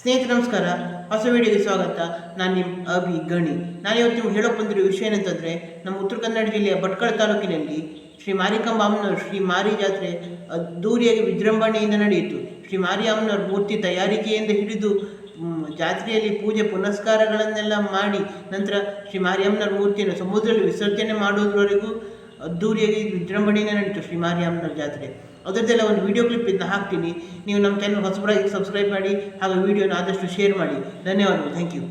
ಸ್ನೇಹಿತರೆ, ನಮಸ್ಕಾರ. ಹೊಸ ವಿಡಿಯೋಗೆ ಸ್ವಾಗತ. ನಾನು ನಿಮ್ಮ ಅಭಿ ಗಣಿ. ನಾನು ಇವತ್ತು ನೀವು ಹೇಳೋಕೆ ಬಂದಿರೋ ವಿಷಯ ಏನಂತಂದರೆ, ನಮ್ಮ ಉತ್ತರ ಕನ್ನಡ ಜಿಲ್ಲೆಯ ಭಟ್ಕಳ ತಾಲೂಕಿನಲ್ಲಿ ಶ್ರೀ ಮಾರಿಕಾಂಬ ಅಮ್ಮನವ್ರ ಶ್ರೀ ಮಾರಿ ಜಾತ್ರೆ ಅದ್ದೂರಿಯಾಗಿ ವಿಜೃಂಭಣೆಯಿಂದ ನಡೆಯಿತು. ಶ್ರೀ ಮಾರಿ ಅಮ್ಮನವ್ರ ಮೂರ್ತಿ ತಯಾರಿಕೆಯಿಂದ ಹಿಡಿದು ಜಾತ್ರೆಯಲ್ಲಿ ಪೂಜೆ ಪುನಸ್ಕಾರಗಳನ್ನೆಲ್ಲ ಮಾಡಿ ನಂತರ ಶ್ರೀ ಮಾರಿಯಮ್ಮನವ್ರ ಮೂರ್ತಿಯನ್ನು ಸಮುದ್ರದಲ್ಲಿ ವಿಸರ್ಜನೆ ಮಾಡೋದ್ರವರೆಗೂ ಅದ್ದೂರಿಯಾಗಿ ವಿಜೃಂಭಣೆಯಿಂದ ನಡೀತು ಶ್ರೀ ಮಾರಿಯಮ್ಮನ ಜಾತ್ರೆ. ಅದರದ್ದೆಲ್ಲ ಒಂದು ವಿಡಿಯೋ ಕ್ಲಿಪ್ ಇದನ್ನ ಹಾಕ್ತೀನಿ. ನೀವು ನಮ್ಮ ಚಾನಲ್ ಹೊಸಬರಾಗಿ ಸಬ್ಸ್ಕ್ರೈಬ್ ಮಾಡಿ ಹಾಗೂ ವಿಡಿಯೋನ ಆದಷ್ಟು ಶೇರ್ ಮಾಡಿ. ಧನ್ಯವಾದಗಳು. Thank you